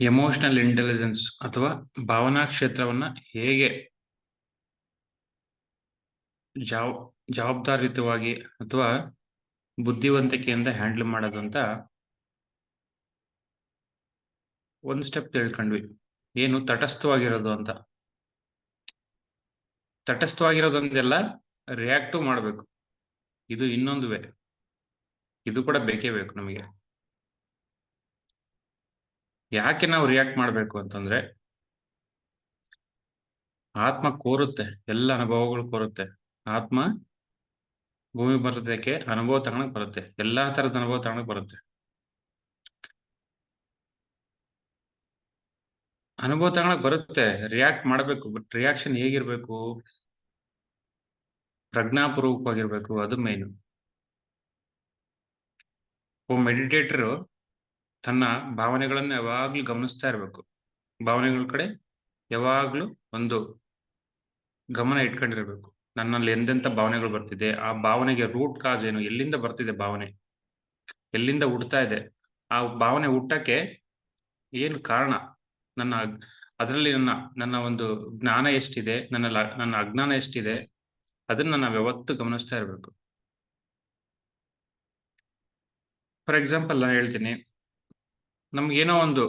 Emotional intelligence ಅಥವಾ ಭಾವನಾ ಕ್ಷೇತ್ರವನ್ನ ಹೇಗೆ ಜವಾಬ್ ಜವಾಬ್ದಾರಿಯುತವಾಗಿ ಅಥವಾ ಬುದ್ಧಿವಂತಿಕೆಯಿಂದ ಹ್ಯಾಂಡಲ್ ಮಾಡೋದಂತ ಒಂದು ಸ್ಟೆಪ್ ತಿಳ್ಕೊಂಡ್ವಿ. ಏನು ತಟಸ್ಥವಾಗಿರೋದು ಅಂತ. ತಟಸ್ಥವಾಗಿರೋದೊಂದೆಲ್ಲ ರಿಯಾಕ್ಟು ಮಾಡಬೇಕು. ಇದು ಇನ್ನೊಂದು ವೇ ಇದು ಕೂಡ ಬೇಕೇ ಬೇಕು ನಮಗೆ. ಯಾಕೆ ನಾವು ರಿಯಾಕ್ಟ್ ಮಾಡಬೇಕು ಅಂತಂದ್ರೆ ಆತ್ಮ ಕೋರುತ್ತೆ, ಎಲ್ಲ ಅನುಭವಗಳು ಕೋರುತ್ತೆ. ಆತ್ಮ ಭೂಮಿ ಬರೋದಕ್ಕೆ ಅನುಭವ ತಗೊಳಕ್ ಬರುತ್ತೆ, ಎಲ್ಲಾ ತರದ ಅನುಭವ ತಗೊಳಕ್ ಬರುತ್ತೆ. ಅನುಭವ ತಗೊಳಕ್ ಬರುತ್ತೆ ರಿಯಾಕ್ಟ್ ಮಾಡಬೇಕು ಬಟ್ ರಿಯಾಕ್ಷನ್ ಹೇಗಿರ್ಬೇಕು? ಪ್ರಜ್ಞಾಪೂರ್ವಕವಾಗಿರ್ಬೇಕು, ಅದು ಮೇನು ಒಬ್ಬ ಮೆಡಿಟೇಟರ್ ತನ್ನ ಭಾವನೆಗಳನ್ನು ಯಾವಾಗ್ಲೂ ಗಮನಿಸ್ತಾ ಇರ್ಬೇಕು. ಭಾವನೆಗಳ ಕಡೆ ಯಾವಾಗ್ಲೂ ಒಂದು ಗಮನ ಇಟ್ಕೊಂಡಿರ್ಬೇಕು. ನನ್ನಲ್ಲಿ ಎಂದೆಂಥ ಭಾವನೆಗಳು ಬರ್ತಿದೆ, ಆ ಭಾವನೆಗೆ ರೂಟ್ ಕಾಸ್ ಏನು, ಎಲ್ಲಿಂದ ಬರ್ತಿದೆ ಭಾವನೆ? ಎಲ್ಲಿಂದ ಹುಡ್ತಾ ಇದೆ? ಆ ಭಾವನೆ ಹುಟ್ಟಕ್ಕೆ ಏನು ಕಾರಣ? ನನ್ನ ಅದರಲ್ಲಿ ನನ್ನ ನನ್ನ ಒಂದು ಜ್ಞಾನ ಎಷ್ಟಿದೆ, ನನ್ನ ನನ್ನ ಅಜ್ಞಾನ ಎಷ್ಟಿದೆ, ಅದನ್ನ ನಾವು ಯಾವತ್ತು ಗಮನಿಸ್ತಾ ಇರ್ಬೇಕು. ಫಾರ್ ಎಕ್ಸಾಂಪಲ್ ನಾನು ಹೇಳ್ತೀನಿ. ನಮ್ಗೇನೋ ಒಂದು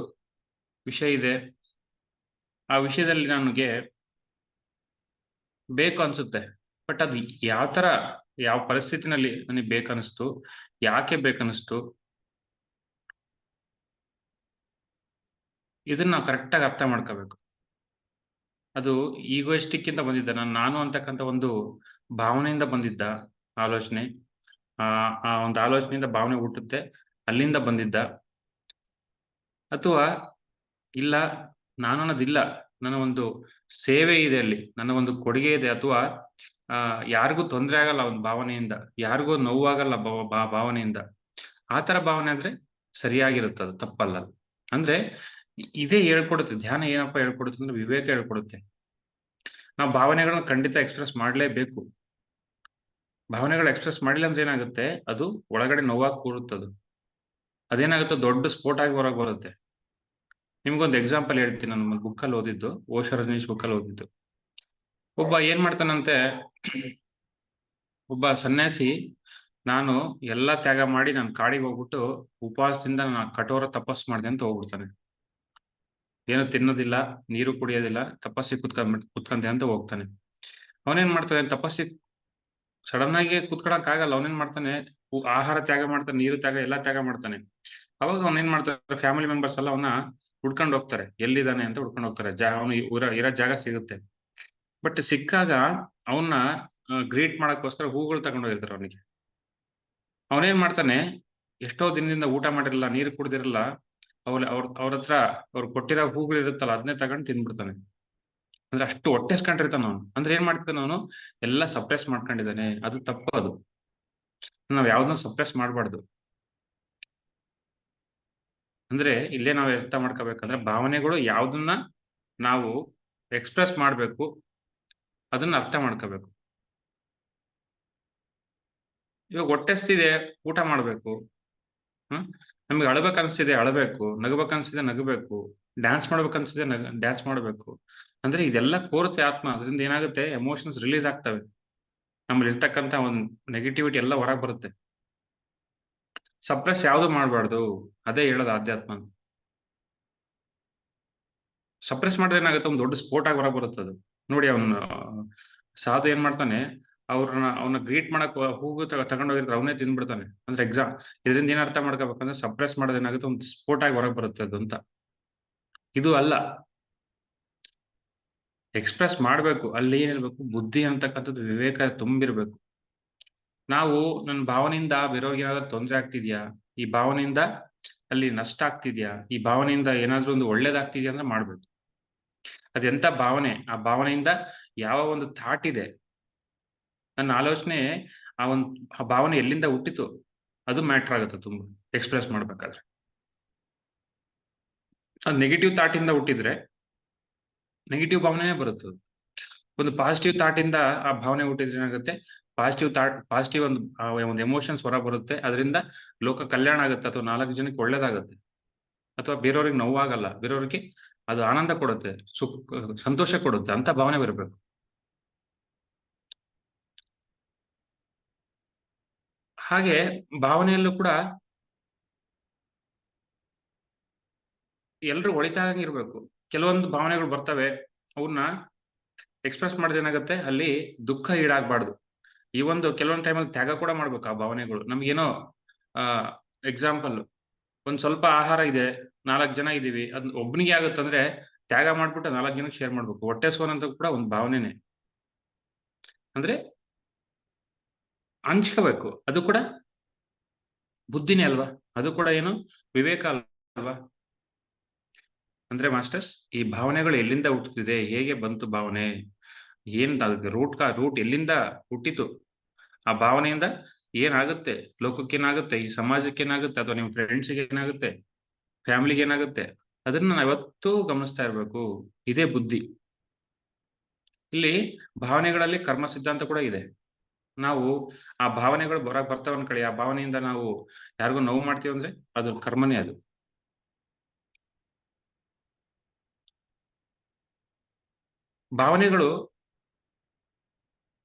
ವಿಷಯ ಇದೆ. ಆ ವಿಷಯದಲ್ಲಿ ನನಗೆ ಬೇಕು ಅನ್ಸುತ್ತೆ. ಬಟ್ ಅದು ಯಾವ ತರ, ಯಾವ ಪರಿಸ್ಥಿತಿನಲ್ಲಿ ನನಗೆ ಬೇಕನ್ನಿಸ್ತು ಯಾಕೆ ಬೇಕನ್ನಿಸ್ತು ಇದನ್ನ ನಾವು ಕರೆಕ್ಟಾಗಿ ಅರ್ಥ ಮಾಡ್ಕೋಬೇಕು. ಅದು ಈಗೋಯಿಸ್ಟಿಕ್ ಇಂದ ಬಂದಿದ್ದ, ನಾನು ನಾನು ಅಂತಕ್ಕಂಥ ಒಂದು ಭಾವನೆಯಿಂದ ಬಂದಿದ್ದ ಆಲೋಚನೆ ಆ ಒಂದು ಆಲೋಚನೆಯಿಂದ ಭಾವನೆ ಹುಟ್ಟುತ್ತೆ, ಅಲ್ಲಿಂದ ಬಂದಿದ್ದ. ಅಥವಾ ಇಲ್ಲ, ನಾನು ಅನ್ನೋದಿಲ್ಲ. ನನ್ನ ಒಂದು ಸೇವೆ ಇದೆ ಅಲ್ಲಿ. ನನ್ನ ಒಂದು ಕೊಡುಗೆ ಇದೆ. ಅಥವಾ, ಆ, ಯಾರಿಗೂ ತೊಂದರೆ ಆಗಲ್ಲ ಒಂದು ಭಾವನೆಯಿಂದ. ಯಾರಿಗೂ ನೋವಾಗಲ್ಲ ಭಾವನೆಯಿಂದ. ಆ ತರ ಭಾವನೆ ಆದ್ರೆ ಅದು ತಪ್ಪಲ್ಲ ಅದು. ಅಂದ್ರೆ, ಇದೇ ಹೇಳ್ಕೊಡುತ್ತೆ. ಧ್ಯಾನ ಏನಪ್ಪ ಹೇಳ್ಕೊಡುತ್ತೆ ಅಂದ್ರೆ ವಿವೇಕ ಹೇಳ್ಕೊಡುತ್ತೆ. ನಾವು ಭಾವನೆಗಳನ್ನ ಖಂಡಿತ ಎಕ್ಸ್ಪ್ರೆಸ್ ಮಾಡ್ಲೇಬೇಕು. ಭಾವನೆಗಳು ಎಕ್ಸ್ಪ್ರೆಸ್ ಮಾಡಿಲ್ಲ ಅಂದ್ರೆ ಏನಾಗುತ್ತೆ? ಅದು ಒಳಗಡೆ ನೋವಾಗಿ ಕೂರುತ್ತದು. ಅದೇನಾಗುತ್ತೆ? ದೊಡ್ಡ ಸ್ಫೋಟ ಆಗಿ ಹೊರಗೆ ಬರುತ್ತೆ. ನಿಮ್ಗೊಂದು ಎಕ್ಸಾಂಪಲ್ ಹೇಳ್ತೀನಿ ನಾನು ಬುಕ್ಕಲ್ಲಿ ಓದಿದ್ದು ಓಶ ರಜನೀಶ್ ಬುಕ್ಕಲ್ಲಿ ಓದಿದ್ದು. ಒಬ್ಬ ಏನ್ ಮಾಡ್ತಾನಂತೆ, ಒಬ್ಬ ಸನ್ಯಾಸಿ, ನಾನು ಎಲ್ಲಾ ತ್ಯಾಗ ಮಾಡಿ ನಾನು ಕಾಡಿಗೆ ಹೋಗ್ಬಿಟ್ಟು ಉಪವಾಸದಿಂದ ನಾನು ಕಠೋರ ತಪಸ್ ಮಾಡಿದೆ ಅಂತ ಹೋಗ್ಬಿಡ್ತಾನೆ. ಏನು ತಿನ್ನೋದಿಲ್ಲ, ನೀರು ಕುಡಿಯೋದಿಲ್ಲ, ತಪಸ್ಸಿಗೆ ಕುತ್ಕೊಂಡ್ ಕುತ್ಕೊಂಡೆ ಅಂತ ಹೋಗ್ತಾನೆ. ಅವನೇನ್ ಮಾಡ್ತಾನೆ ತಪಸ್ಸಿ ಸಡನ್ ಆಗಿ ಕುತ್ಕೊಳಕ್ ಆಗಲ್ಲ, ಅವನೇನ್ ಮಾಡ್ತಾನೆ ಆಹಾರ ತ್ಯಾಗ ಮಾಡ್ತಾನೆ, ನೀರು ತ್ಯಾಗ, ಎಲ್ಲ ತ್ಯಾಗ ಮಾಡ್ತಾನೆ. ಅವಾಗ ಅವನೇನ್ ಮಾಡ್ತಾನೆ ಫ್ಯಾಮಿಲಿ ಮೆಂಬರ್ಸ್ ಎಲ್ಲ ಅವನ್ನ ಹುಡ್ಕೊಂಡು ಹೋಗ್ತಾರೆ. ಎಲ್ಲಿದ್ದಾನೆ ಅಂತ ಹುಡ್ಕೊಂಡು ಹೋಗ್ತಾರೆ. ಜಾ, ಅವನು ಇರೋ ಜಾಗ ಸಿಗುತ್ತೆ. ಬಟ್ ಸಿಕ್ಕಾಗ ಅವನ್ನ ಗ್ರೀಟ್ ಮಾಡಕ್ಕೋಸ್ಕರ ಹೂಗಳು ತಗೊಂಡೋಗಿರ್ತಾರೆ ಅವನಿಗೆ. ಅವನೇನ್ ಮಾಡ್ತಾನೆ, ಎಷ್ಟೋ ದಿನದಿಂದ ಊಟ ಮಾಡಿರಲ್ಲ, ನೀರು ಕುಡ್ದಿರಲ್ಲ ಅವ್ರ ಅವ್ರ ಅವ್ರ ಹತ್ರ ಅವ್ರು ಕೊಟ್ಟಿರೋ ಹೂಗಳು ಇರುತ್ತಲ್ಲ ಅದನ್ನೇ ತಗೊಂಡು ತಿಂದ್ಬಿಡ್ತಾನೆ. ಅಂದ್ರೆ ಅಷ್ಟು ಹೊಟ್ಟೆಸ್ಕೊಂಡಿರ್ತಾನ ಅವನು. ಅಂದ್ರೆ ಏನ್ ಮಾಡ್ತಾನೆ ಅವನು, ಎಲ್ಲ ಸಪ್ರೆಸ್ ಮಾಡ್ಕೊಂಡಿದ್ದಾನೆ. ಅದು ತಪ್ಪು ಅದು. ನಾವ್ ಯಾವ್ದನ್ನ ಸಪ್ರೆಸ್ ಮಾಡಬಾರ್ದು. ಅಂದ್ರೆ ಇಲ್ಲೇ ನಾವು ಅರ್ಥ ಮಾಡ್ಕೋಬೇಕಂದ್ರೆ ಭಾವನೆಗಳು ಯಾವ್ದನ್ನ ನಾವು ಎಕ್ಸ್ಪ್ರೆಸ್ ಮಾಡ್ಬೇಕು, ಅದನ್ನ ಅರ್ಥ ಮಾಡ್ಕೋಬೇಕು. ಇವಾಗ ಹೊಟ್ಟೆಸ್ತಿದೆ ಊಟ ಮಾಡ್ಬೇಕು. ಹ್ಮ್? ನಮ್ಗೆ ಅಳ್ಬೇಕು ಅನ್ಸಿದೆ ಅಳಬೇಕು. ನಗಬೇಕು ಅನ್ಸಿದೆ ನಗಬೇಕು. ಡ್ಯಾನ್ಸ್ ಮಾಡ್ಬೇಕು ಅನ್ಸಿದೆ ನಗ ಡ್ಯಾನ್ಸ್ ಮಾಡ್ಬೇಕು. ಅಂದ್ರೆ ಇದೆಲ್ಲ ಕೋರುತ್ತೆ ಆತ್ಮ. ಅದರಿಂದ ಏನಾಗುತ್ತೆ? ಎಮೋಷನ್ಸ್ ರಿಲೀಸ್ ಆಗ್ತವೆ. ನಮ್ಮಲ್ಲಿ ಇರ್ತಕ್ಕಂಥ ಒಂದು ನೆಗೆಟಿವಿಟಿ ಎಲ್ಲ ಹೊರಗೆ ಬರುತ್ತೆ. ಸಪ್ರೆಸ್ ಯಾವುದು ಮಾಡಬಾರ್ದು? ಅದೇ ಹೇಳೋದು ಆಧ್ಯಾತ್ಮ ಸಪ್ರೆಸ್ ಮಾಡಿದ್ರೆ ಏನಾಗುತ್ತೆ? ಒಂದು ದೊಡ್ಡ ಸ್ಫೋಟ ಆಗಿ ಹೊರಗೆ ಬರುತ್ತೆ ಅದು ನೋಡಿ ಅವನು ಸಾಧು ಏನ್ ಮಾಡ್ತಾನೆ? ಅವ್ರನ್ನ, ಅವನ ಗ್ರೀಟ್ ಮಾಡಕ್ ಹೂಗು ತಗೊಂಡೋಗಿರ್ತಾರೆ ಅವನೇ ತಿಂದ್ಬಿಡ್ತಾನೆ. ಅಂದ್ರೆ ಎಕ್ಸಾಮ್ ಇದರಿಂದ ಏನ್ ಅರ್ಥ ಮಾಡ್ಕೋಬೇಕಂದ್ರೆ ಸಪ್ರೆಸ್ ಮಾಡೋದು ಏನಾಗುತ್ತೆ? ಒಂದು ಸ್ಫೋಟ ಆಗಿ ಹೊರಗೆ ಬರುತ್ತೆ ಅದು ಅಂತ. ಇದು ಅಲ್ಲ. ಎಕ್ಸ್ಪ್ರೆಸ್ ಮಾಡ್ಬೇಕು. ಅಲ್ಲಿ ಏನಿರ್ಬೇಕು ಬುದ್ಧಿ ಅಂತಕ್ಕಂಥದ್ದು ವಿವೇಕ ತುಂಬಿರ್ಬೇಕು. ನಾವು ನನ್ನ ಭಾವನೆಯಿಂದ ಬೇರೆಯವ್ರಿಗೆ ಏನಾದ್ರೂ ತೊಂದರೆ ಆಗ್ತಿದ್ಯಾ? ಈ ಭಾವನೆಯಿಂದ ಅಲ್ಲಿ ನಷ್ಟ ಆಗ್ತಿದ್ಯಾ? ಈ ಭಾವನೆಯಿಂದ ಏನಾದ್ರೂ ಒಂದು ಒಳ್ಳೇದಾಗ್ತಿದ್ಯಾ ಅಂದ್ರೆ ಮಾಡ್ಬೇಕು. ಅದೆಂತ ಭಾವನೆ? ಆ ಭಾವನೆಯಿಂದ ಯಾವ ಒಂದು ಥಾಟ್ ಇದೆ? ನನ್ನ ಆಲೋಚನೆ ಆ ಒಂದು, ಆ ಭಾವನೆ ಎಲ್ಲಿಂದ ಹುಟ್ಟಿತು? ಅದು ಮ್ಯಾಟ್ರ್ ಆಗುತ್ತೆ ತುಂಬಾ ಎಕ್ಸ್ಪ್ರೆಸ್ ಮಾಡ್ಬೇಕಾದ್ರೆ. ಅದು ನೆಗೆಟಿವ್ ಥಾಟ್ ಇಂದ ಹುಟ್ಟಿದ್ರೆ ನೆಗೆಟಿವ್ ಭಾವನೆನೇ ಬರುತ್ತೆ ಒಂದು ಪಾಸಿಟಿವ್ ಥಾಟ್ ಇಂದ ಆ ಭಾವನೆ ಹುಟ್ಟಿದ್ರೆ ಏನಾಗುತ್ತೆ? ಪಾಸಿಟಿವ್ ಥಾಟ್ ಪಾಸಿಟಿವ್ ಒಂದು ಒಂದು ಎಮೋಷನ್ಸ್ ಹೊರ ಬರುತ್ತೆ ಅದರಿಂದ ಲೋಕ ಕಲ್ಯಾಣ ಆಗುತ್ತೆ. ಅಥವಾ ನಾಲ್ಕು ಜನಕ್ಕೆ ಒಳ್ಳೇದಾಗುತ್ತೆ. ಅಥವಾ ಬೇರೆಯವ್ರಿಗೆ ನೋವಾಗಲ್ಲ. ಬೇರೆಯವ್ರಿಗೆ ಅದು ಆನಂದ ಕೊಡುತ್ತೆ. ಸುಖ, ಸಂತೋಷ ಕೊಡುತ್ತೆ. ಅಂತ ಭಾವನೆ ಬರಬೇಕು. ಹಾಗೆ ಭಾವನೆಯಲ್ಲೂ ಕೂಡ ಎಲ್ರು ಒಳಿತಾಗಿ ಇರ್ಬೇಕು. ಕೆಲವೊಂದು ಭಾವನೆಗಳು ಬರ್ತವೆ. ಅವನ್ನ ಎಕ್ಸ್ಪ್ರೆಸ್ ಮಾಡಿದ ಏನಾಗುತ್ತೆ? ಅಲ್ಲಿ ದುಃಖ ಈಡಾಗಬಾರ್ದು. ಈ ಒಂದು ಕೆಲವೊಂದು ಟೈಮಲ್ಲಿ ತ್ಯಾಗ ಕೂಡ ಮಾಡ್ಬೇಕು ಆ ಭಾವನೆಗಳು. ನಮ್ಗೇನೋ ಎಕ್ಸಾಂಪಲ್ ಒಂದು ಸ್ವಲ್ಪ ಆಹಾರ ಇದೆ, ನಾಲ್ಕು ಜನ ಇದ್ದೀವಿ ಅದ್ ಒಬ್ಬನಿಗೆ ಆಗುತ್ತಂದ್ರೆ ತ್ಯಾಗ ಮಾಡ್ಬಿಟ್ಟು ನಾಲ್ಕು ಜನಕ್ಕೆ ಶೇರ್ ಮಾಡ್ಬೇಕು. ಹೊಟ್ಟೆ ಸೋನಂತ ಕೂಡ ಒಂದು ಭಾವನೆನೆ. ಅಂದ್ರೆ ಹಂಚ್ಕೋಬೇಕು. ಅದು ಕೂಡ ಬುದ್ಧಿನೇ ಅಲ್ವಾ? ಅದು ಕೂಡ ಏನು? ವಿವೇಕ ಅಲ್ವಾ? ಅಂದ್ರೆ ಮಾಸ್ಟರ್ಸ್, ಈ ಭಾವನೆಗಳು ಎಲ್ಲಿಂದ ಹುಟ್ಟುತ್ತಿದೆ ಹೇಗೆ ಬಂತು ಭಾವನೆ? ಏನ್ ಅದಕ್ಕೆ ರೂಟ್ ಕಾ ರೂಟ್ ಎಲ್ಲಿಂದ ಹುಟ್ಟಿತು? ಆ ಭಾವನೆಯಿಂದ ಏನಾಗುತ್ತೆ? ಲೋಕಕ್ಕೇನಾಗುತ್ತೆ ಈ ಸಮಾಜಕ್ಕೆ ಏನಾಗುತ್ತೆ? ಅಥವಾ ನಿಮ್ಮ ಫ್ರೆಂಡ್ಸ್ಗೆ ಏನಾಗುತ್ತೆ? ಫ್ಯಾಮಿಲಿಗೆ ಏನಾಗುತ್ತೆ? ಅದನ್ನ ನಾವು ಯಾವತ್ತೂ ಗಮನಿಸ್ತಾ ಇರಬೇಕು. ಇದೇ ಬುದ್ಧಿ. ಇಲ್ಲಿ ಭಾವನೆಗಳಲ್ಲಿ ಕರ್ಮ ಸಿದ್ಧಾಂತ ಕೂಡ ಇದೆ. ನಾವು ಆ ಭಾವನೆಗಳು ಬರಕ್ ಬರ್ತಾವ ಒಂದ್ ಆ ಭಾವನೆಯಿಂದ ನಾವು ಯಾರಿಗೂ ನೋವು ಮಾಡ್ತೀವಿ ಅಂದ್ರೆ ಅದು ಕರ್ಮನೇ ಅದು. ಭಾವನೆಗಳು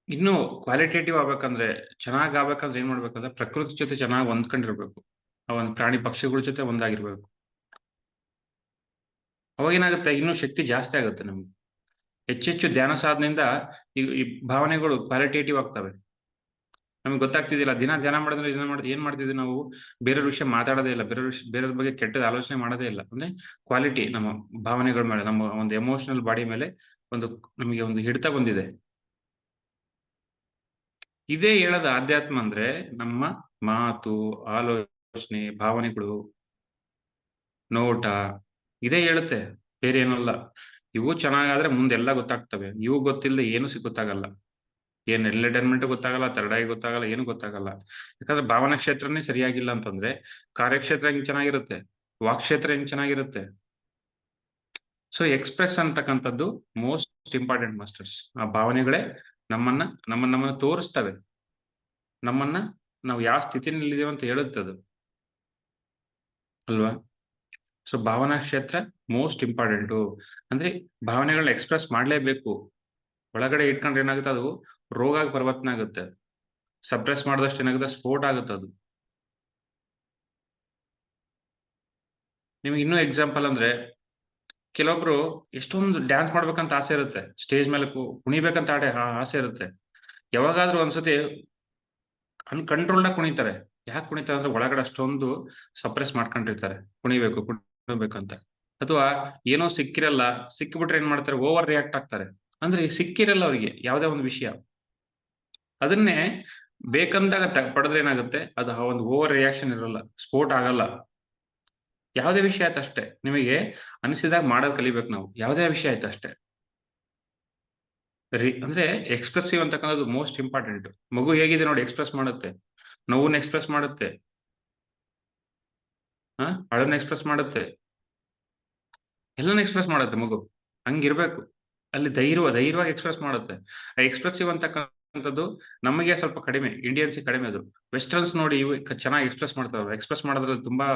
ಇನ್ನು ಕ್ವಾಲಿಟೇಟಿವ್ ಆಗ್ಬೇಕಂದ್ರೆ ಚೆನ್ನಾಗ್ ಆಗ್ಬೇಕಂದ್ರೆ ಏನ್ ಮಾಡ್ಬೇಕಂದ್ರೆ ಪ್ರಕೃತಿ ಜೊತೆ ಚೆನ್ನಾಗಿ ಹೊಂದ್ಕೊಂಡಿರ್ಬೇಕು. ಆ ಒಂದು ಪ್ರಾಣಿ ಪಕ್ಷಿಗಳ ಜೊತೆ ಒಂದಾಗಿರ್ಬೇಕು. ಅವಾಗ ಏನಾಗುತ್ತೆ? ಇನ್ನೂ ಶಕ್ತಿ ಜಾಸ್ತಿ ಆಗುತ್ತೆ ನಮ್ಗೆ. ಹೆಚ್ಚೆಚ್ಚು ಧ್ಯಾನ ಸಾಧನೆಯಿಂದ ಈ ಭಾವನೆಗಳು ಕ್ವಾಲಿಟೇಟಿವ್ ಆಗ್ತವೆ. ನಮ್ಗೆ ಗೊತ್ತಾಗ್ತಿದ್ದಿಲ್ಲ ದಿನ ಧ್ಯಾನ ಮಾಡಿದ್ರೆ ದಿನ ಮಾಡಿದ್ರೆ ಏನ್ ಮಾಡ್ತಿದ್ವಿ ನಾವು? ಬೇರೆ ವಿಷಯ ಮಾತಾಡೋದೇ ಇಲ್ಲ, ಬೇರೆ ವಿಷಯ ಬೇರೆ ಬಗ್ಗೆ ಕೆಟ್ಟದ ಆಲೋಚನೆ ಮಾಡೋದೇ ಇಲ್ಲ. ಅಂದ್ರೆ ಕ್ವಾಲಿಟಿ ನಮ್ಮ ಭಾವನೆಗಳ ಮೇಲೆ, ನಮ್ಮ ಒಂದು ಎಮೋಷನಲ್ ಬಾಡಿ ಮೇಲೆ ಒಂದು, ನಮಗೆ ಒಂದು ಹಿಡಿತ ಬಂದಿದೆ. ಇದೇ ಹೇಳದ ಆಧ್ಯಾತ್ಮ ಅಂದ್ರೆ ನಮ್ಮ ಮಾತು, ಆಲೋಚನೆ, ಭಾವನೆಗಳು, ನೋಟ, ಇದೇ ಹೇಳುತ್ತೆ. ಬೇರೆ ಏನಲ್ಲ. ಇವು ಚೆನ್ನಾಗಾದ್ರೆ ಮುಂದೆಲ್ಲ ಗೊತ್ತಾಗ್ತವೆ. ಇವು ಗೊತ್ತಿಲ್ಲದೆ ಏನು ಸಿ ಗೊತ್ತಾಗಲ್ಲ ಏನ್ ಎಂಟರ್ಟೈನ್ಮೆಂಟ್ ಗೊತ್ತಾಗಲ್ಲ ತರಡಾಗಿ ಗೊತ್ತಾಗಲ್ಲ, ಏನು ಗೊತ್ತಾಗಲ್ಲ. ಯಾಕಂದ್ರೆ ಭಾವನಾ ಕ್ಷೇತ್ರನೇ ಸರಿಯಾಗಿಲ್ಲ ಅಂತಂದ್ರೆ ಕಾರ್ಯಕ್ಷೇತ್ರ ಹೆಂಗ್ ಚೆನ್ನಾಗಿರುತ್ತೆ? ವಾಕ್ಕ್ಷೇತ್ರ ಹೆಂಗ್ ಚೆನ್ನಾಗಿರುತ್ತೆ? ಸೊ ಎಕ್ಸ್ಪ್ರೆಸ್ ಅಂತಕ್ಕಂಥದ್ದು ಮೋಸ್ಟ್ ಇಂಪಾರ್ಟೆಂಟ್ ಮಾಸ್ಟರ್ಸ್ ಆ ಭಾವನೆಗಳೇ ನಮ್ಮನ್ನ ನಮ್ಮ ನಮ್ಮನ್ನ ತೋರಿಸ್ತವೆ. ನಮ್ಮನ್ನ ನಾವು ಯಾವ ಸ್ಥಿತಿನಲ್ಲಿದ್ದೇವೆ ಅಂತ ಹೇಳುತ್ತೆ ಅದು ಅಲ್ವಾ? ಸೊ ಭಾವನಾ ಕ್ಷೇತ್ರ ಮೋಸ್ಟ್ ಇಂಪಾರ್ಟೆಂಟು ಅಂದ್ರೆ ಭಾವನೆಗಳನ್ನ ಎಕ್ಸ್ಪ್ರೆಸ್ ಮಾಡ್ಲೇಬೇಕು. ಒಳಗಡೆ ಇಟ್ಕೊಂಡ್ರೆ ಏನಾಗುತ್ತೆ ಅದು? ರೋಗ ಪರಿವರ್ತನೆ ಆಗುತ್ತೆ. ಸಪ್ರೆಸ್ ಮಾಡಿದಷ್ಟು ಏನಾಗುತ್ತೆ? ಸ್ಪೋರ್ಟ್ ಆಗುತ್ತೆ ಅದು. ನಿಮ್ಗೆ ಇನ್ನೂ ಎಕ್ಸಾಂಪಲ್ ಅಂದ್ರೆ ಕೆಲವೊಬ್ರು ಎಷ್ಟೊಂದು ಡ್ಯಾನ್ಸ್ ಮಾಡ್ಬೇಕಂತ ಆಸೆ ಇರುತ್ತೆ. ಸ್ಟೇಜ್ ಮೇಲೆ ಕುಣಿಬೇಕಂತ ಆಡೆ ಆಸೆ ಇರುತ್ತೆ. ಯಾವಾಗಾದ್ರೂ ಒಂದ್ಸತಿ ಅನ್ಕಂಟ್ರೋಲ್ಡ್ ಕುಣಿತಾರೆ. ಯಾಕೆ ಕುಣಿತಾರೆ ಅಂದ್ರೆ ಒಳಗಡೆ ಅಷ್ಟೊಂದು ಸಪ್ರೆಸ್ ಮಾಡ್ಕೊಂಡಿರ್ತಾರೆ. ಕುಣಿಬೇಕು, ಕುಣಿಬೇಕಂತ. ಅಥವಾ ಏನೋ ಸಿಕ್ಕಿರಲ್ಲ ಸಿಕ್ಕಿಬಿಟ್ರೆ ಏನ್ ಮಾಡ್ತಾರೆ? ಓವರ್ ರಿಯಾಕ್ಟ್ ಆಗ್ತಾರೆ. ಅಂದ್ರೆ ಸಿಕ್ಕಿರಲ್ಲ ಅವರಿಗೆ ಯಾವುದೇ ಒಂದು ವಿಷಯ. ಅದನ್ನೇ ಬೇಕಂದಾಗ ಪಡೆದ್ರೆ ಏನಾಗುತ್ತೆ? ಅದು ಒಂದು ಓವರ್ ರಿಯಾಕ್ಷನ್ ಇರಲ್ಲ. ಸ್ಪೋರ್ಟ್ ಆಗಲ್ಲ. ಯಾವುದೇ ವಿಷಯ ಆಯ್ತು ಅಷ್ಟೇ. ನಿಮಗೆ ಅನಿಸಿದಾಗ ಮಾಡೋದು ಕಲಿಬೇಕು ನಾವು. ಯಾವುದೇ ವಿಷಯ ಆಯ್ತು ಅಷ್ಟೇ. ರೀ, ಅಂದ್ರೆ ಎಕ್ಸ್ಪ್ರೆಸಿವ್ ಅಂತಕ್ಕಂಥದ್ದು ಮೋಸ್ಟ್ ಇಂಪಾರ್ಟೆಂಟ್ ಮಗು ಹೇಗಿದೆ ನೋಡಿ ಎಕ್ಸ್ಪ್ರೆಸ್ ಮಾಡುತ್ತೆ. ನೋವನ್ನ ಎಕ್ಸ್ಪ್ರೆಸ್ ಮಾಡುತ್ತೆ. ಹಾ? ಅಳನ್ನ ಎಕ್ಸ್ಪ್ರೆಸ್ ಮಾಡುತ್ತೆ. ಎಲ್ಲಾನು ಎಕ್ಸ್ಪ್ರೆಸ್ ಮಾಡುತ್ತೆ ಮಗು. ಹಂಗಿರ್ಬೇಕು. ಅಲ್ಲಿ ಧೈರ್ಯ ಧೈರ್ಯವಾಗಿ ಎಕ್ಸ್ಪ್ರೆಸ್ ಮಾಡುತ್ತೆ. ಎಕ್ಸ್ಪ್ರೆಸಿವ್ ಅಂತಕ್ಕಂಥದ್ದು ನಮಗೆ ಸ್ವಲ್ಪ ಕಡಿಮೆ ಇಂಡಿಯನ್ಸ್ ಕಡಿಮೆ ಅದು. ವೆಸ್ಟರ್ನ್ಸ್ ನೋಡಿ ಇವು ಚೆನ್ನಾಗಿ ಎಕ್ಸ್ಪ್ರೆಸ್ ಮಾಡ್ತಾರೆ ಎಕ್ಸ್ಪ್ರೆಸ್ ಮಾಡೋದ್ರಲ್ಲಿ ತುಂಬಾ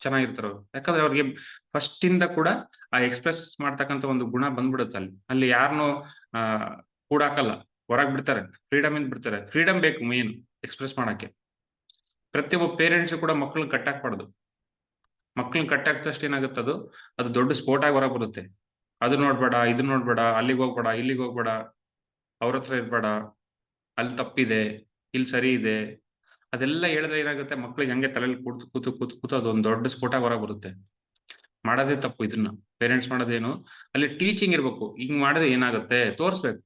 ಚೆನ್ನಾಗಿರ್ತಾರೆ ಯಾಕಂದ್ರೆ ಅವ್ರಿಗೆ ಫಸ್ಟ್ ಇಂದ ಕೂಡ ಆ ಎಕ್ಸ್ಪ್ರೆಸ್ ಮಾಡ್ತಕ್ಕಂಥ ಒಂದು ಗುಣ ಬಂದ್ಬಿಡುತ್ತೆ ಅಲ್ಲಿ. ಅಲ್ಲಿ ಯಾರನ್ನು ಆ ಕೂಡಾಕಲ್ಲ ಹೊರಗ್ ಬಿಡ್ತಾರೆ. ಫ್ರೀಡಮ್ ಇಂದ ಬಿಡ್ತಾರೆ. ಫ್ರೀಡಮ್ ಬೇಕು ಮೇನ್ ಎಕ್ಸ್ಪ್ರೆಸ್ ಮಾಡಕ್ಕೆ. ಪ್ರತಿಯೊಬ್ಬ ಪೇರೆಂಟ್ಸ್ ಕೂಡ ಮಕ್ಕಳನ್ನ ಕಟ್ಟಾಕ್ಬಾರ್ದು. ಮಕ್ಕಳನ್ನ ಕಟ್ಟಾಕ್ತಷ್ಟು ಏನಾಗುತ್ತೆ ಅದು? ಅದು ದೊಡ್ಡ ಸ್ಪೋರ್ಟ್ ಆಗಿ ಹೊರಗೆ ಬರುತ್ತೆ. ಅದು ನೋಡ್ಬೇಡ ಇದನ್ನ ನೋಡ್ಬೇಡ, ಅಲ್ಲಿಗೆ ಹೋಗ್ಬೇಡ, ಇಲ್ಲಿಗೆ ಹೋಗ್ಬೇಡ, ಅವ್ರ ಹತ್ರ ಇರ್ಬೇಡ. ಅಲ್ಲಿ ತಪ್ಪಿದೆ, ಇಲ್ಲಿ ಸರಿ ಇದೆ ಅದೆಲ್ಲ ಹೇಳಿದ್ರೆ ಏನಾಗುತ್ತೆ? ಮಕ್ಳಿಗೆ ಹಂಗೆ ತಲೆಯಲ್ಲಿ ಕೂತು ಕೂತು ಕೂತು ಕೂತು ಅದೊಂದು ದೊಡ್ಡ ಸ್ಫೋಟ ಹೊರಗೆ ಬರುತ್ತೆ. ಮಾಡೋದೇ ತಪ್ಪು ಇದನ್ನ. ಪೇರೆಂಟ್ಸ್ ಮಾಡೋದೇನು? ಅಲ್ಲಿ ಟೀಚಿಂಗ್ ಇರ್ಬೇಕು. ಹಿಂಗ್ ಮಾಡಿದ್ರೆ ಏನಾಗುತ್ತೆ? ತೋರಿಸ್ಬೇಕು.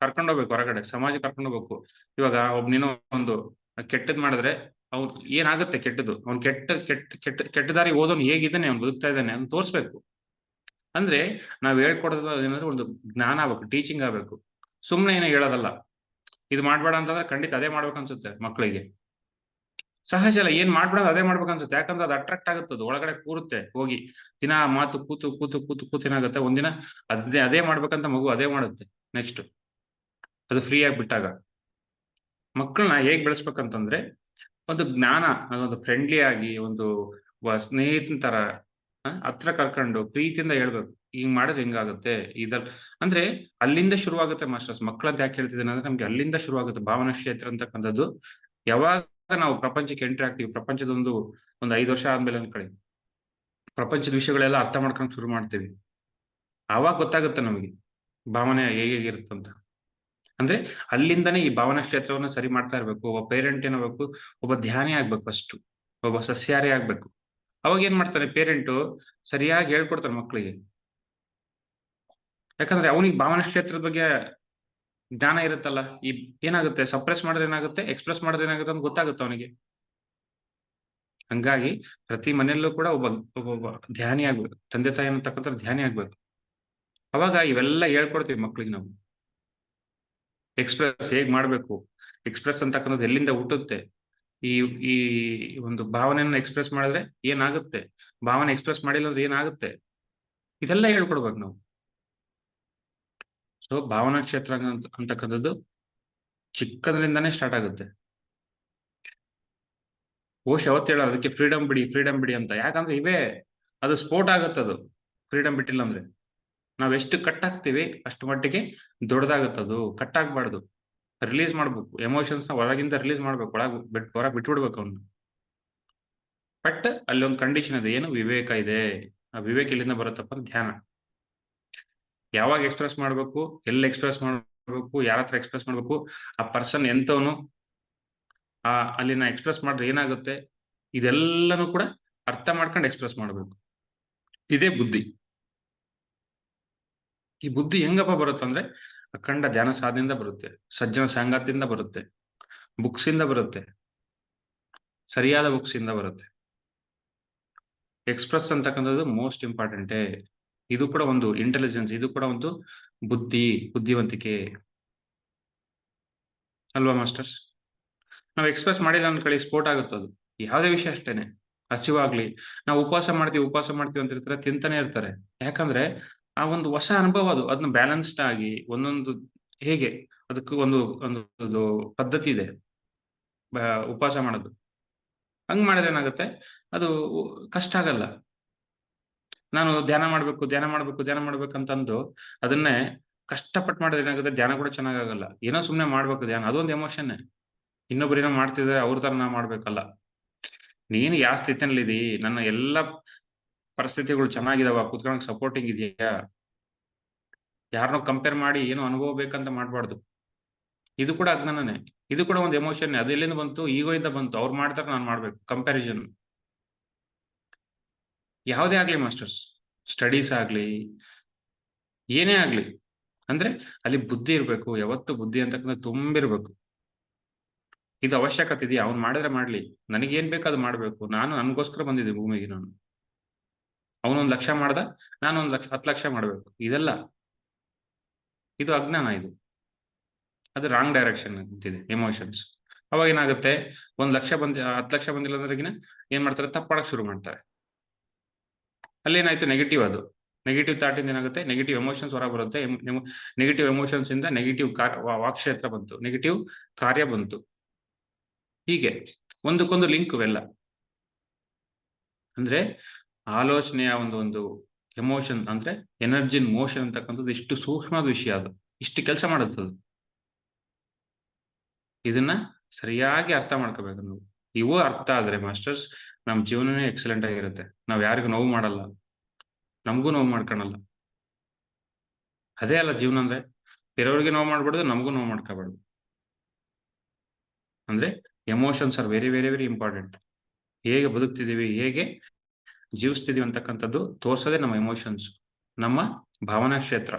ಕರ್ಕೊಂಡೋಗ್ಬೇಕು ಹೊರಗಡೆ. ಸಮಾಜ ಕರ್ಕೊಂಡೋಗ್ಬೇಕು ಇವಾಗ ಒಬ್ನೇನೋ ಒಂದು ಕೆಟ್ಟದ್ ಮಾಡಿದ್ರೆ ಅವ್ನು ಏನಾಗುತ್ತೆ ಕೆಟ್ಟದ್ದು? ಅವ್ನು ಕೆಟ್ಟ ಕೆಟ್ಟ ಕೆಟ್ಟ ಕೆಟ್ಟ ದಾರಿ ಓದೋನು ಹೇಗಿದ್ದಾನೆ? ಅವ್ನು ಬದುಕ್ತಾ ಇದ್ದಾನೆ ಅವ್ನು ತೋರಿಸ್ಬೇಕು. ಅಂದ್ರೆ ನಾವ್ ಹೇಳ್ಕೊಡೋದು ಏನಂದ್ರೆ ಒಂದು ಜ್ಞಾನ ಆಗ್ಬೇಕು ಟೀಚಿಂಗ್ ಆಗ್ಬೇಕು. ಸುಮ್ನೆ ಏನೋ ಹೇಳೋದಲ್ಲ. ಇದು ಮಾಡ್ಬೇಡ ಅಂತಂದ್ರೆ ಖಂಡಿತ ಅದೇ ಮಾಡ್ಬೇಕು ಅನ್ಸುತ್ತೆ ಮಕ್ಕಳಿಗೆ ಸಹಜ ಅಲ್ಲ, ಏನ್ ಮಾಡ್ಬಿಡೋದು ಅದೇ ಮಾಡ್ಬೇಕು ಅನ್ಸುತ್ತೆ. ಯಾಕಂದ್ರೆ ಅದು ಅಟ್ರಾಕ್ಟ್ ಆಗುತ್ತದ ಒಳಗಡೆ ಕೂರುತ್ತೆ ಹೋಗಿ. ದಿನ ಮಾತು ಕೂತು ಕೂತು ಕೂತು ಕೂತು ಏನಾಗುತ್ತೆ? ಒಂದಿನ ಅದೇ ಅದೇ ಮಾಡ್ಬೇಕಂತ ಮಗು ಅದೇ ಮಾಡುತ್ತೆ ನೆಕ್ಸ್ಟ್ ಅದು ಫ್ರೀ ಆಗಿ ಬಿಟ್ಟಾಗ. ಮಕ್ಕಳನ್ನ ಹೇಗ್ ಬೆಳೆಸ್ಬೇಕಂತಂದ್ರೆ, ಒಂದು ಜ್ಞಾನ ಒಂದು ಫ್ರೆಂಡ್ಲಿ ಆಗಿ, ಒಂದು ಸ್ನೇಹಿತನ ತರ ಹತ್ರ ಕರ್ಕೊಂಡು ಪ್ರೀತಿಯಿಂದ ಹೇಳ್ಬೇಕು. ಹಿಂಗ್ ಮಾಡಿದ್ರೆ ಹಿಂಗಾಗುತ್ತೆ. ಇದರ್ ಅಂದ್ರೆ ಅಲ್ಲಿಂದ ಶುರುವಾಗುತ್ತೆ ಮಾಸ್ಟರ್ಸ್. ಮಕ್ಕಳದ್ದು ಯಾಕೆ ಹೇಳ್ತಿದ್ದೇನೆ ಅಂದ್ರೆ ನಮ್ಗೆ ಅಲ್ಲಿಂದ ಶುರುವಾಗುತ್ತೆ ಭಾವನಾ ಕ್ಷೇತ್ರ ಅಂತಕ್ಕಂಥದ್ದು. ಯಾವಾಗ ನಾವು ಪ್ರಪಂಚಕ್ಕೆ ಎಂಟ್ರಿ ಆಗ್ತೀವಿ ಪ್ರಪಂಚದ ಒಂದು ಒಂದು ಐದು ವರ್ಷ ಆದ್ಮೇಲೆ ಅನ್ಕೊಳ್ಳಿ. ಪ್ರಪಂಚದ ವಿಷಯಗಳೆಲ್ಲ ಅರ್ಥ ಮಾಡ್ಕೊಂಡು ಶುರು ಮಾಡ್ತೀವಿ. ಆವಾಗ ಗೊತ್ತಾಗುತ್ತೆ ನಮಗೆ ಭಾವನೆ ಹೇಗೆ ಹೇಗಿರುತ್ತಂತ ಅಂದ್ರೆ ಅಲ್ಲಿಂದನೇ ಈ ಭಾವನಾ ಕ್ಷೇತ್ರವನ್ನ ಸರಿ ಮಾಡ್ತಾ ಇರ್ಬೇಕು. ಒಬ್ಬ ಪೇರೆಂಟ್ ಏನಾಗಬೇಕು ಒಬ್ಬ ಧ್ಯಾನಿ ಆಗ್ಬೇಕು ಫಸ್ಟ್ ಒಬ್ಬ ಸಸ್ಯಾರಿ ಆಗ್ಬೇಕು. ಅವಾಗ ಏನ್ ಮಾಡ್ತಾರೆ ಪೇರೆಂಟು ಸರಿಯಾಗಿ ಹೇಳ್ಕೊಡ್ತಾರೆ ಮಕ್ಕಳಿಗೆ ಯಾಕಂದ್ರೆ ಅವನಿಗೆ ಭಾವನಾ ಕ್ಷೇತ್ರದ ಬಗ್ಗೆ ಜ್ಞಾನ ಇರುತ್ತಲ್ಲ, ಈ ಏನಾಗುತ್ತೆ ಸಪ್ರೆಸ್ ಮಾಡಿದ್ರೆ ಏನಾಗುತ್ತೆ ಎಕ್ಸ್ಪ್ರೆಸ್ ಮಾಡಿದ್ರೆ ಏನಾಗುತ್ತೆ ಅಂತ ಗೊತ್ತಾಗುತ್ತೆ ಅವನಿಗೆ. ಹಂಗಾಗಿ ಪ್ರತಿ ಮನೆಯಲ್ಲೂ ಕೂಡ ಒಬ್ಬ ಒಬ್ಬೊಬ್ಬ ಧ್ಯಾನಿ ಆಗ್ಬೇಕು, ತಂದೆ ತಾಯಿ ಅನ್ನತಕ್ಕಂಥ ಧ್ಯಾನಿ ಆಗ್ಬೇಕು. ಅವಾಗ ಇವೆಲ್ಲ ಹೇಳ್ಕೊಡ್ತೀವಿ ಮಕ್ಳಿಗೆ ನಾವು. ಎಕ್ಸ್ಪ್ರೆಸ್ ಹೇಗ್ ಮಾಡ್ಬೇಕು ಎಕ್ಸ್ಪ್ರೆಸ್ ಅಂತಕ್ಕಂಥದ್ದು ಎಲ್ಲಿಂದ ಹುಟ್ಟುತ್ತೆ ಈ ಈ ಒಂದು ಭಾವನೆಯನ್ನ ಎಕ್ಸ್ಪ್ರೆಸ್ ಮಾಡಿದ್ರೆ ಏನಾಗುತ್ತೆ? ಭಾವನೆ ಎಕ್ಸ್ಪ್ರೆಸ್ ಮಾಡಿಲ್ಲ ಅಂದ್ರೆ ಏನಾಗುತ್ತೆ? ಇದೆಲ್ಲ ಹೇಳ್ಕೊಡ್ಬೇಕು ನಾವು. ಸೊ ಭಾವನಾ ಕ್ಷೇತ್ರ ಅಂತ- ಅಂತಕ್ಕಂಥದ್ದು ಚಿಕ್ಕದ್ರಿಂದಾನೇ ಸ್ಟಾರ್ಟ್ ಆಗುತ್ತೆ. ಓಶ್, ಅವತ್ತು ಹೇಳೋದು ಅದಕ್ಕೆ ಫ್ರೀಡಮ್ ಬಿಡಿ ಫ್ರೀಡಮ್ ಬಿಡಿ ಅಂತ. ಯಾಕಂದ್ರೆ ಇವೇ, ಅದು ಸ್ಪೋರ್ಟ್ ಆಗುತ್ತೆ ಅದು. ಫ್ರೀಡಮ್ ಬಿಟ್ಟಿಲ್ಲ ಅಂದ್ರೆ ನಾವೆಷ್ಟು ಕಟ್ ಆಗ್ತೀವಿ ಅಷ್ಟು ಮಟ್ಟಿಗೆ ದೊಡ್ಡದಾಗತ್ತದು ಕಟ್ ಆಗ್ಬಾರ್ದು ರಿಲೀಸ್ ಮಾಡ್ಬೇಕು. ಎಮೋಷನ್ಸ್ನ ಹೊರಗಿಂದ ರಿಲೀಸ್ ಮಾಡ್ಬೇಕು. ಒಳಗೆ ಬಿಟ್, ಹೊರಗೆ ಬಿಟ್ಬಿಡ್ಬೇಕು ಅವನು. ಬಟ್ ಅಲ್ಲಿ ಒಂದು ಕಂಡೀಷನ್ ಇದೆ. ಏನು? ವಿವೇಕ ಇದೆ. ಆ ವಿವೇಕ ಎಲ್ಲಿಂದ ಬರುತ್ತಪ್ಪ ಧ್ಯಾನ. ಯಾವಾಗ ಎಕ್ಸ್ಪ್ರೆಸ್ ಮಾಡ್ಬೇಕು? ಎಲ್ಲಿ ಎಕ್ಸ್ಪ್ರೆಸ್ ಮಾಡ್ಬೇಕು? ಯಾರ ಹತ್ರ ಎಕ್ಸ್ಪ್ರೆಸ್ ಮಾಡ್ಬೇಕು? ಆ ಪರ್ಸನ್ ಎಂತವನು, ಆ, ಅಲ್ಲಿನ ಎಕ್ಸ್ಪ್ರೆಸ್ ಮಾಡಿದ್ರೆ ಏನಾಗುತ್ತೆ? ಇದೆಲ್ಲನೂ ಕೂಡ ಅರ್ಥ ಮಾಡ್ಕೊಂಡು ಎಕ್ಸ್ಪ್ರೆಸ್ ಮಾಡ್ಬೇಕು. ಇದೇ ಬುದ್ಧಿ. ಈ ಬುದ್ಧಿ ಹೆಂಗಪ್ಪ ಬರುತ್ತಂದ್ರೆ ಅಖಂಡ ಧ್ಯಾನ ಸಾಧನೆಯಿಂದ ಬರುತ್ತೆ, ಸಜ್ಜನ ಸಂಗಾತಿಯಿಂದ ಬರುತ್ತೆ ಬುಕ್ಸ್ ಇಂದ ಬರುತ್ತೆ, ಸರಿಯಾದ ಬುಕ್ಸ್ ಇಂದ ಬರುತ್ತೆ. ಎಕ್ಸ್ಪ್ರೆಸ್ ಅಂತಕ್ಕಂಥದ್ದು ಮೋಸ್ಟ್ ಇಂಪಾರ್ಟೆಂಟೇ ಇದು ಕೂಡ ಒಂದು ಇಂಟೆಲಿಜೆನ್ಸ್ ಇದು ಕೂಡ ಒಂದು ಬುದ್ಧಿ, ಬುದ್ಧಿವಂತಿಕೆ. ಅಲ್ವಾ ಮಾಸ್ಟರ್ಸ್ ನಾವು ಎಕ್ಸ್ಪ್ರೆಸ್ ಮಾಡಿಲ್ಲ ಕಳಿ ಸ್ಪೋರ್ಟ್ ಆಗುತ್ತೆ ಅದು. ಯಾವುದೇ ವಿಷಯ ಅಷ್ಟೇನೆ. ಹಸಿವಾಗ್ಲಿ, ನಾವು ಉಪವಾಸ ಮಾಡ್ತೀವಿ ಉಪವಾಸ ಮಾಡ್ತೀವಿ ಅಂತ ಇರ್ತಾರೆ ತಿಂತಾನೆ ಇರ್ತಾರೆ. ಯಾಕಂದ್ರೆ ಆ ಒಂದು ಹೊಸ ಅನುಭವ ಅದು ಅದನ್ನ ಬ್ಯಾಲೆನ್ಸ್ಡ್ ಆಗಿ ಒಂದೊಂದು ಹೇಗೆ ಅದಕ್ಕೂ ಒಂದು ಒಂದು ಪದ್ಧತಿ ಇದೆ ಉಪವಾಸ ಮಾಡೋದು. ಹಂಗ್ ಮಾಡಿದ್ರೆ ಏನಾಗುತ್ತೆ? ಅದು ಕಷ್ಟ ಆಗಲ್ಲ. ನಾನು ಧ್ಯಾನ ಮಾಡ್ಬೇಕು ಧ್ಯಾನ ಮಾಡ್ಬೇಕು, ಧ್ಯಾನ ಮಾಡ್ಬೇಕಂತಂದು ಅದನ್ನೇ ಕಷ್ಟಪಟ್ಟು ಮಾಡಿದ್ರೆ ಏನಾಗುತ್ತೆ? ಧ್ಯಾನ ಕೂಡ ಚೆನ್ನಾಗಾಗಲ್ಲ ಏನೋ ಸುಮ್ನೆ ಮಾಡ್ಬೇಕು ಧ್ಯಾನ, ಅದೊಂದು ಎಮೋಷನ್ನೇ ಇನ್ನೊಬ್ರು ಏನೋ ಮಾಡ್ತಿದ್ರೆ ಅವ್ರ ತರ ನಾ ಮಾಡ್ಬೇಕಲ್ಲ. ನೀನು ಯಾವ ಸ್ಥಿತಿನಲ್ಲಿ ನನ್ನ ಎಲ್ಲ ಪರಿಸ್ಥಿತಿಗಳು ಚೆನ್ನಾಗಿದಾವ, ಕುತ್ಕೊಳಕ್ ಸಪೋರ್ಟಿಂಗ್ ಇದೆಯಾ? ಯಾರನ್ನೋ ಕಂಪೇರ್ ಮಾಡಿ ಏನೋ ಅನುಭವ ಬೇಕಂತ ಮಾಡಬಾರ್ದು. ಇದು ಕೂಡ ಅಜ್ಞಾನನೇ. ಇದು ಕೂಡ ಒಂದು ಎಮೋಷನ್ ಅದು ಎಲ್ಲಿಂದ ಬಂತು? ಈಗೋ ಬಂತು. ಅವ್ರು ಮಾಡ್ತಾರೆ ನಾನು ಮಾಡ್ಬೇಕು. ಕಂಪ್ಯಾರಿಸನ್ ಯಾವುದೇ ಆಗ್ಲಿ ಮಾಸ್ಟರ್ಸ್ ಸ್ಟಡೀಸ್ ಆಗ್ಲಿ, ಏನೇ ಆಗ್ಲಿ. ಅಂದ್ರೆ ಅಲ್ಲಿ ಬುದ್ಧಿ ಇರ್ಬೇಕು. ಯಾವತ್ತು ಬುದ್ಧಿ ಅಂತಕ್ಕಂಥ ತುಂಬಿರ್ಬೇಕು ಇದು ಅವಶ್ಯಕತೆ ಇದೆಯಾ? ಅವ್ನು ಮಾಡಿದ್ರೆ ಮಾಡ್ಲಿ. ನನಗೇನ್ ಬೇಕು ಅದು ಮಾಡ್ಬೇಕು. ನಾನು, ನನಗೋಸ್ಕರ ಬಂದಿದ್ದೆ ಭೂಮಿಗೆ ನಾನು. ಅವನೊಂದ್ ಲಕ್ಷ ಮಾಡ್ದ ನಾನು ಒಂದ್ ಲಕ್ಷ, ಹತ್ತು ಲಕ್ಷ ಮಾಡಬೇಕು. ಇದೆಲ್ಲ, ಇದು ಅಜ್ಞಾನ ಇದು. ಅದು ರಾಂಗ್ ಡೈರೆಕ್ಷನ್ ಅಂತಿದೆ ಎಮೋಷನ್ಸ್ ಅವಾಗ ಏನಾಗುತ್ತೆ, ಒಂದ್ ಲಕ್ಷ ಬಂದ, ಹತ್ತು ಲಕ್ಷ ಬಂದಿಲ್ಲ ಅಂದ್ರೆ ಏನ್ ಮಾಡ್ತಾರೆ, ತಪ್ಪಾಡಕ್ ಶುರು ಮಾಡ್ತಾರೆ. ಅಲ್ಲೇನಾಯ್ತು ನೆಗೆಟಿವ್ ಅದು. ನೆಗೆಟಿವ್ ಥಾಟ್ ಇಂದ ಏನಾಗುತ್ತೆ ನೆಗೆಟಿವ್ ಎಮೋಷನ್ಸ್ ಹೊರ ಬರುತ್ತೆ ನೆಗೆಟಿವ್ ಎಮೋಷನ್ಸ್ ಇಂದ ನೆಗೆಟಿವ್ ವಾಕ್ಷೇತ್ರ ಬಂತು. ನೆಗೆಟಿವ್ ಕಾರ್ಯ ಬಂತು. ಹೀಗೆ, ಒಂದಕ್ಕೊಂದು ಲಿಂಕ್ ಇವೆಲ್ಲ. ಅಂದ್ರೆ ಆಲೋಚನೆಯ ಒಂದು ಒಂದು ಎಮೋಷನ್ ಅಂದ್ರೆ ಎನರ್ಜಿ ಮೋಷನ್ ಅಂತಕ್ಕಂಥದ್ದು ಇಷ್ಟು ಸೂಕ್ಷ್ಮದ ವಿಷಯ ಅದು. ಇಷ್ಟು ಕೆಲಸ ಮಾಡುತ್ತದು ಇದನ್ನ ಸರಿಯಾಗಿ ಅರ್ಥ ಮಾಡ್ಕೋಬೇಕು ನಾವು. ಇವು ಅರ್ಥ ಆದ್ರೆ ಮಾಸ್ಟರ್ಸ್ ನಮ್ಮ ಜೀವನನೇ ಎಕ್ಸಲೆಂಟ್ ಆಗಿರುತ್ತೆ. ನಾವ್ ಯಾರಿಗೂ ನೋವು ಮಾಡಲ್ಲ. ನಮಗೂ ನೋವು ಮಾಡ್ಕೊಳಲ್ಲ. ಅದೇ ಅಲ್ಲ ಜೀವನ ಅಂದ್ರೆ. ಬೇರೆಯವ್ರಿಗೆ ನೋವು ಮಾಡ್ಬಾರ್ದು, ನಮಗೂ ನೋವು ಮಾಡ್ಕೋಬಾರ್ದು. ಅಂದ್ರೆ emotions are very very very important ಹೇಗೆ ಬದುಕ್ತಿದ್ದೀವಿ, ಹೇಗೆ ಜೀವಿಸ್ತಿದೀವಿ ಅಂತಕ್ಕಂಥದ್ದು ತೋರ್ಸೋದೇ ನಮ್ಮ ಎಮೋಷನ್ಸ್ ನಮ್ಮ ಭಾವನಾ ಕ್ಷೇತ್ರ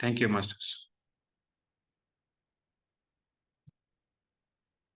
ಥ್ಯಾಂಕ್ ಯು ಮಾಸ್ಟರ್ಸ್